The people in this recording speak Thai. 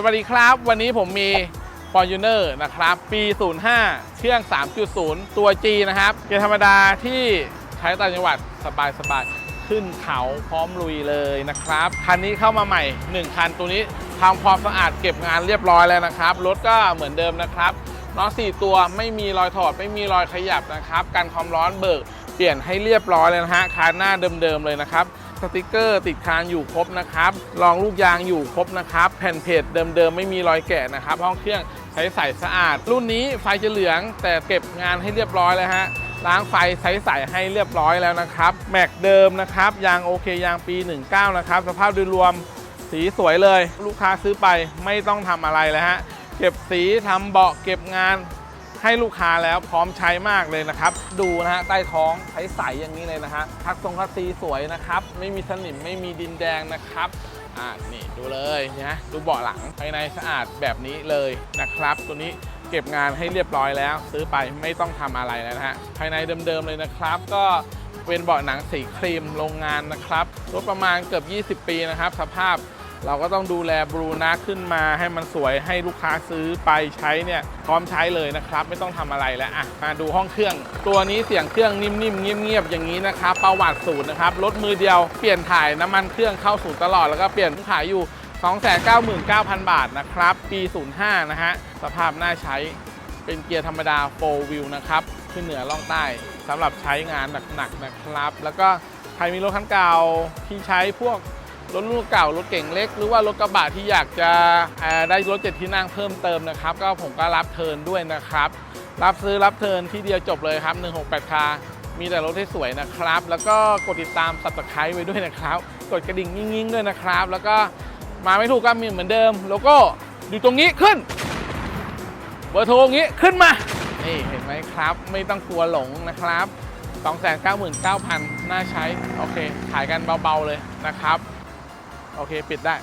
สวัสดีครับ วันนี้ผมมี f o r t u n e r นะครับ ปี 05 เครื่อง 3.0 ตัว G นะครับเกียร์ธรรมดาที่ใช้ต่างจังหวัดสบายๆขึ้นเขาพร้อมลุยเลยนะครับ คันนี้เข้ามาใหม่ 1 คันตัวนี้ทำความสะอาดเก็บงานเรียบร้อยแล้วนะครับ รถก็เหมือนเดิมนะครับน็อต4ตัวไม่มีรอยถอดไม่มีรอยขยับนะครับ กันความร้อนเบิกเปลี่ยนให้เรียบร้อยเลยนะฮะคานหน้าเดิมๆเลยนะครับ สติกเกอร์ติดคานอยู่ครบนะครับรองลูกยางอยู่ครบนะครับ แผ่นเพจเดิมๆ ไม่มีรอยแกะนะครับ ห้องเครื่องใช้ใสสะอาด รุ่นนี้ไฟจะเหลืองแต่เก็บงานให้เรียบร้อยแล้วฮะล้างไฟใช้ใสให้เรียบร้อยแล้วนะครับ แม็กเดิมนะครับยางโอเคยางปี 19 นะครับ สภาพโดยรวมสีสวยเลย ลูกค้าซื้อไปไม่ต้องทำอะไรแล้วฮะเก็บสีทำเบาะเก็บงาน ให้ลูกค้าแล้วพร้อมใช้มากเลยนะครับ ดูนะฮะใต้ท้องใช้ใสอย่างนี้เลยนะฮะทักทรงคัสซีสวยนะครับ ไม่มีสนิมไม่มีดินแดงนะครับอ่านี่ดูเลยนะดูเบาะหลังภายในสะอาดแบบนี้เลยนะครับ ตัวนี้เก็บงานให้เรียบร้อยแล้ว ซื้อไปไม่ต้องทำอะไรแล้วนะฮะภายในเดิมๆเลยนะครับ ก็เป็นเบาะหนังสีครีมโรงงานนะครับรถประมาณเกือบ 20 ปีนะครับ สภาพ เราก็ต้องดูแลบรูนะขึ้นมาให้มันสวยให้ลูกค้าซื้อไปใช้เนี่ยพร้อมใช้เลยนะครับ ไม่ต้องทำอะไรแล้วอะมาดูห้องเครื่อง ตัวนี้เสียงเครื่องนิ่มๆเงียบๆอย่างนี้นะครับประวัติศูนย์นะครับรถมือเดียวเปลี่ยนถ่ายน้ำมันเครื่องเข้าศูนย์ตลอดแล้วก็เปลี่ยนขายอยู่ 299,000 บาทนะครับ ปี 05 นะฮะ สภาพน่าใช้เป็นเกียร์ธรรมดา 4 wheel นะครับ ขึ้นเหนือล่องใต้สำหรับใช้งานหนักๆนะครับ แล้วก็ใครมีรถคันเก่าที่ใช้พวก รถรุ่นเก่ารถเก่งเล็ก หรือว่ารถกระบะที่อยากจะได้รถเจ็ดที่นั่งเพิ่มเติมนะครับ ก็ผมก็รับเทิร์นด้วยนะครับ รับซื้อรับเทิร์นที่เดียวจบเลยครับ 168 คา มีแต่รถที่สวยนะครับ แล้วก็กดติดตามสับตะไคร้ไว้ด้วยนะครับ กดกระดิ่งยิ่งๆด้วยนะครับ แล้วก็มาไม่ถูกก็มีเหมือนเดิม โลโก้อยู่ตรงนี้ขึ้น เบอร์โทรงี้ขึ้นมา นี่เห็นไหมครับ ไม่ต้องกลัวหลงนะครับ299,000น่าใช้ โอเค ขายกันเบาๆเลยนะครับ โอเค ปิดได้